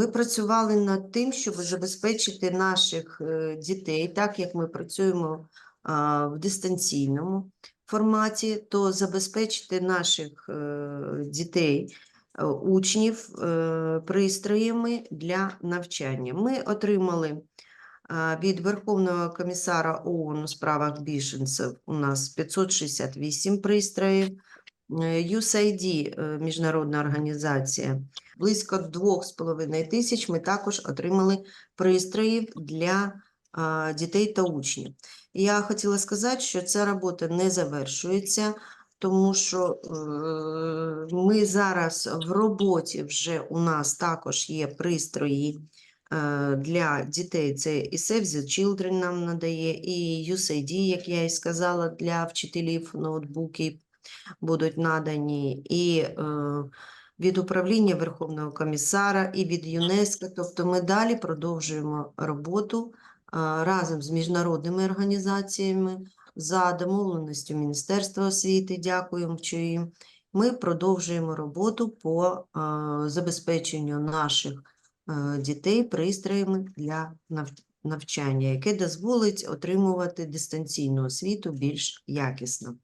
Ми працювали над тим, щоб забезпечити наших е, дітей, так як ми працюємо в дистанційному форматі, то забезпечити наших е, дітей, е, учнів пристроями для навчання. Ми отримали від Верховного комісара ООН у справах біженців у нас 568 пристроїв. Е, USAID, е, міжнародна організація, близько 2,5 тисяч ми також отримали пристроїв для дітей та учнів. Я хотіла сказати, що ця робота не завершується, тому що е, ми зараз в роботі вже у нас також є пристрої е, для дітей. Це і Save the Children нам надає, і USAID, як я і сказала, для вчителів ноутбуки будуть надані, і е, від управління Верховного комісара, і від ЮНЕСКО. Тобто ми далі продовжуємо роботу е, разом з міжнародними організаціями за домовленістю Міністерства освіти. Дякуємо їм. Ми продовжуємо роботу по е, забезпеченню наших дітей пристроями для навчання, яке дозволить отримувати дистанційну освіту більш якісно.